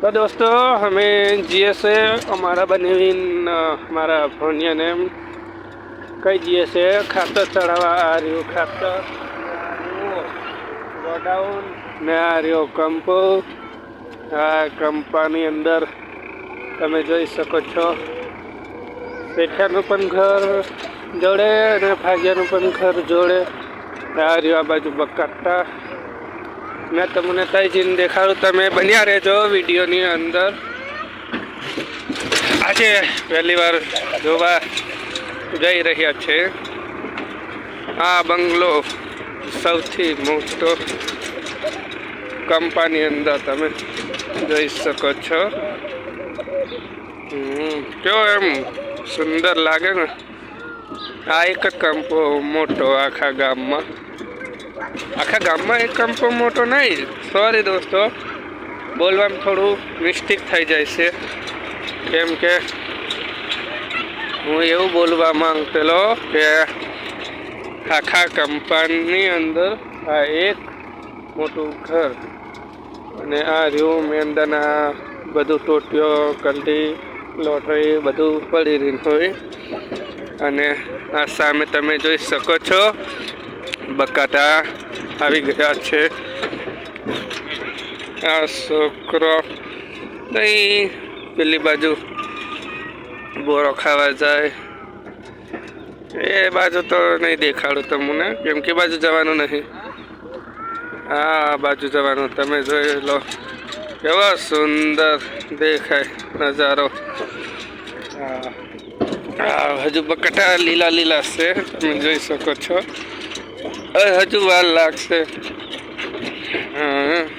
તો દોસ્તો, અમે જીએ છે અમારા બનેવીન મારા ભણિયાને કઈ છે ખાતર ચડાવવા આ રહ્યું ખાતર ગોડાઉન ને આ રહ્યો કંપો. આ કંપાની અંદર તમે જોઈ શકો છો. પેઠાનું પણ ઘર જોડે અને ભાગ્યાનું પણ ઘર જોડે. આ રહ્યું આ બાજુ બકાટા મેં તમને તઈ જઈને દેખાડું, તમે બન્યા રહેજો વિડીયોની અંદર. આજે પહેલી વાર જોવા જઈ રહ્યા છે. આ બંગલો સૌથી મોટો કંપાની અંદર તમે જોઈ શકો છો. કેવો એમ સુંદર લાગે ને. આ એક કંપો મોટો આખા ગામમાં. આખા ગામમાં એક કંપો મોટો નહીં. સોરી દોસ્તો. બોલવામાં થોડું મિસ્ટેક થઈ જાય છે. કેમ કે હું એવું બોલવા માંગતેલો કે આખા કંપાની અંદર આ એક મોટું ઘર અને આ રહ્યું મેંદાના બધું ટોટીઓ, કલટી, લોટરી બધું પડી રહ્યું હોય. અને આ સામે તમે જોઈ શકો છો બકાટા આવી ગયા છે. આ છોકરો નહીં પેલી બાજુ બોરો ખાવા જાય. એ બાજુ તો નહીં દેખાડું તમને, કેમ કે બાજુ જવાનું નહીં. આ બાજુ જવાનું તમે જોઈ લો. કેવો સુંદર દેખાય નજારો. હા હજુ બકટા લીલા લીલા છે, તમે જોઈ શકો છો. હજુ વાર લાગશે. હા